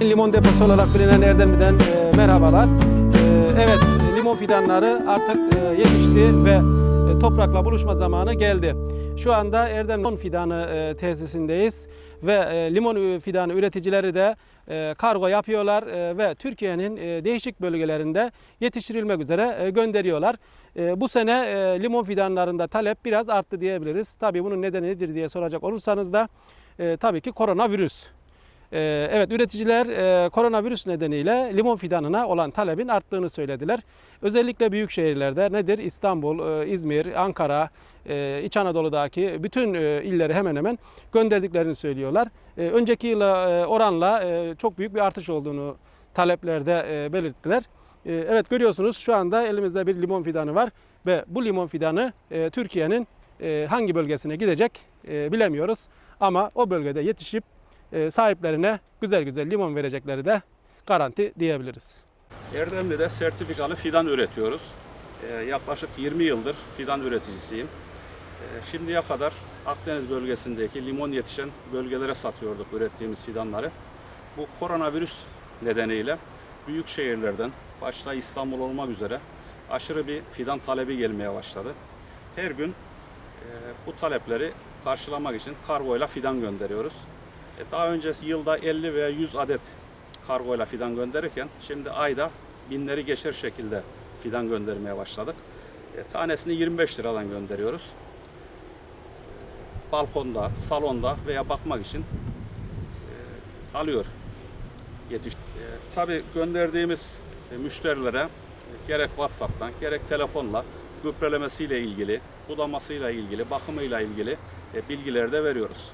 Limon deposu olarak bilinen Erdemli'den e, merhabalar. E, evet, limon fidanları artık e, yetişti ve e, toprakla buluşma zamanı geldi. Şu anda Erdem Limon Fidanı e, tesisindeyiz ve e, limon fidanı üreticileri de e, kargo yapıyorlar e, ve Türkiye'nin e, değişik bölgelerinde yetiştirilmek üzere e, gönderiyorlar. E, bu sene e, limon fidanlarında talep biraz arttı diyebiliriz. Tabii bunun nedeni nedir diye soracak olursanız da e, tabii ki koronavirüs. Ee, Evet üreticiler e, koronavirüs nedeniyle limon fidanına olan talebin arttığını söylediler. Özellikle büyük şehirlerde nedir? İstanbul, e, İzmir, Ankara, e, İç Anadolu'daki bütün illeri hemen hemen gönderdiklerini söylüyorlar. Önceki yıla oranla çok büyük bir artış olduğunu taleplerde belirttiler. Evet görüyorsunuz şu anda elimizde bir limon fidanı var ve bu limon fidanı Türkiye'nin hangi bölgesine gidecek bilemiyoruz. Ama o bölgede yetişip sahiplerine güzel güzel limon verecekleri de garanti diyebiliriz. Erdemli'de sertifikalı fidan üretiyoruz. Ee, yaklaşık 20 yıldır fidan üreticisiyim. Ee, şimdiye kadar Akdeniz bölgesindeki limon yetişen bölgelere satıyorduk ürettiğimiz fidanları. Bu koronavirüs nedeniyle büyük şehirlerden, başta İstanbul olmak üzere aşırı bir fidan talebi gelmeye başladı. Her gün e, bu talepleri karşılamak için kargoyla fidan gönderiyoruz. E, Daha önce yılda 50 veya 100 adet kargoyla fidan gönderirken şimdi ayda binleri geçer şekilde fidan göndermeye başladık. E, tanesini 25 liradan gönderiyoruz. Balkonda, salonda veya bakmak için e, alıyor yetiş. E, tabii gönderdiğimiz e, müşterilere e, gerek WhatsApp'tan gerek telefonla gübrelemesiyle ilgili, budamasıyla ilgili, bakımıyla ilgili e, bilgileri de veriyoruz.